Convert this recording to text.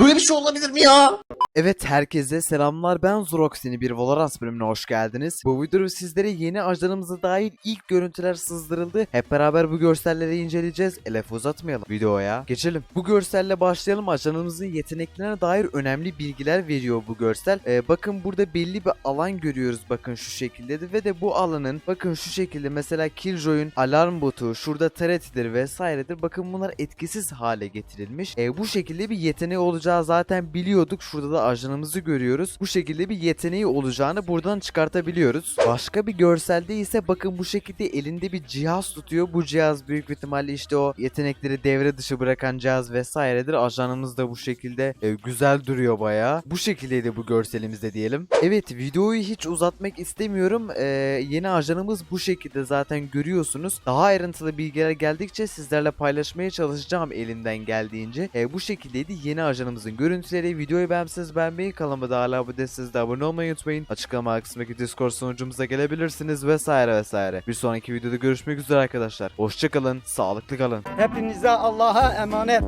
Böyle bir şey olabilir mi ya? Evet herkese selamlar ben Zroxini bir Valorant bölümüne hoş geldiniz. Bu videoda sizlere yeni ajanımıza dair ilk görüntüler sızdırıldı. Hep beraber bu görselleri inceleyeceğiz. Elef uzatmayalım videoya. Geçelim. Bu görselle başlayalım. Ajanımızın yeteneklerine dair önemli bilgiler veriyor bu görsel. Ee, bakın burada belli bir alan görüyoruz bakın şu şekilde de ve de bu alanın bakın şu şekilde mesela Killjoy'un alarm botu, şurada TRT'dir vesairedir. Bakın bunlar etkisiz hale getirilmiş. Ee, bu şekilde bir yeteneği olacağı zaten biliyorduk. Şurada da ajanımızı görüyoruz. Bu şekilde bir yeteneği olacağını buradan çıkartabiliyoruz. Başka bir görselde ise bakın bu şekilde elinde bir cihaz tutuyor. Bu cihaz büyük bir ihtimalle işte o yetenekleri devre dışı bırakan cihaz vesairedir. Ajanımız da bu şekilde e, güzel duruyor bayağı. Bu şekildeydi bu görselimizde diyelim. Evet videoyu hiç uzatmak istemiyorum. Ee, yeni ajanımız bu şekilde zaten görüyorsunuz. Daha ayrıntılı bilgiler geldikçe sizlerle paylaşmaya çalışacağım elimden geldiğince. Ee, bu şekildeydi yeni ajanımızın görüntüleri. Videoyu beğenmişseniz beğenmeyi, kanalıma da hala abone de abone olmayı unutmayın. Açıklama kısmındaki Discord sunucumuza gelebilirsiniz vesaire vesaire. Bir sonraki videoda görüşmek üzere arkadaşlar. Hoşçakalın, sağlıklı kalın. Hepinize Allah'a emanet.